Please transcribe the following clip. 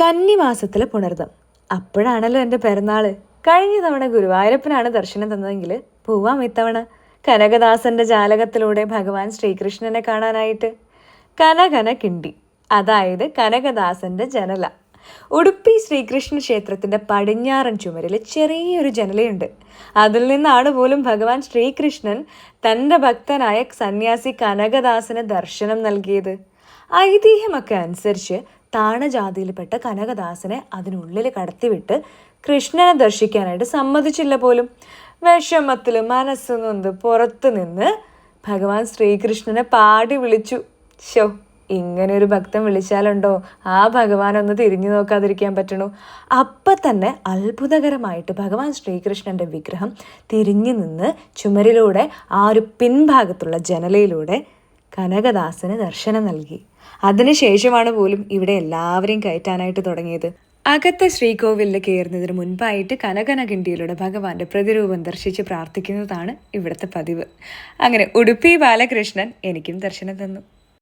കന്നിമാസത്തിലെ പുണർദം. അപ്പോഴാണല്ലോ എന്റെ പിറന്നാൾ കഴിഞ്ഞ തവണ ഗുരുവായൂരപ്പനാണ് ദർശനം തന്നതെങ്കിൽ പോവാം ഇത്തവണ. കനകദാസന്റെ ജാലകത്തിലൂടെ ഭഗവാൻ ശ്രീകൃഷ്ണനെ കാണാനായിട്ട്. കനകന കിണ്ടി അതായത് കനകദാസന്റെ ജനല. ഉടുപ്പി ശ്രീകൃഷ്ണ ക്ഷേത്രത്തിന്റെ പടിഞ്ഞാറൻ ചുമരിൽ ചെറിയൊരു ജനലയുണ്ട്. അതിൽ നിന്നാണ് പോലും ഭഗവാൻ ശ്രീകൃഷ്ണൻ തന്റെ ഭക്തനായ സന്യാസി കനകദാസന് ദർശനം നൽകിയത്. ഐതിഹ്യമൊക്കെ അനുസരിച്ച് താണജാതിയിൽപ്പെട്ട കനകദാസനെ അതിനുള്ളിൽ കടത്തിവിട്ട് കൃഷ്ണനെ ദർശിക്കാനായിട്ട് സമ്മതിച്ചില്ല പോലും. വിഷമത്തിൽ മനസ്സ് നൊന്ത് പുറത്തു നിന്ന് ഭഗവാൻ ശ്രീകൃഷ്ണനെ പാടി വിളിച്ചു. ശോ ഇങ്ങനെ ഒരു ഭക്തൻ വിളിച്ചാലുണ്ടോ? ആ ഭഗവാൻ ഒന്ന് തിരിഞ്ഞു നോക്കാതിരിക്കാൻ പറ്റണു. അപ്പം തന്നെ അത്ഭുതകരമായിട്ട് ഭഗവാൻ ശ്രീകൃഷ്ണന്റെ വിഗ്രഹം തിരിഞ്ഞു നിന്ന് ചുമരിലൂടെ ആ ഒരു പിൻഭാഗത്തുള്ള ജനലയിലൂടെ കനകദാസന് ദർശനം നൽകി. അതിനുശേഷമാണ് പോലും ഇവിടെ എല്ലാവരെയും കയറ്റാനായിട്ട് തുടങ്ങിയത്. അകത്തെ ശ്രീകോവിലിൽ കയറുന്നതിന് മുൻപായിട്ട് കനകനകിണ്ടിയിലൂടെ ഭഗവാന്റെ പ്രതിരൂപം ദർശിച്ച് പ്രാർത്ഥിക്കുന്നതാണ് ഇവിടുത്തെ പതിവ്. അങ്ങനെ ഉടുപ്പി ബാലകൃഷ്ണൻ എനിക്കും ദർശനം തന്നു.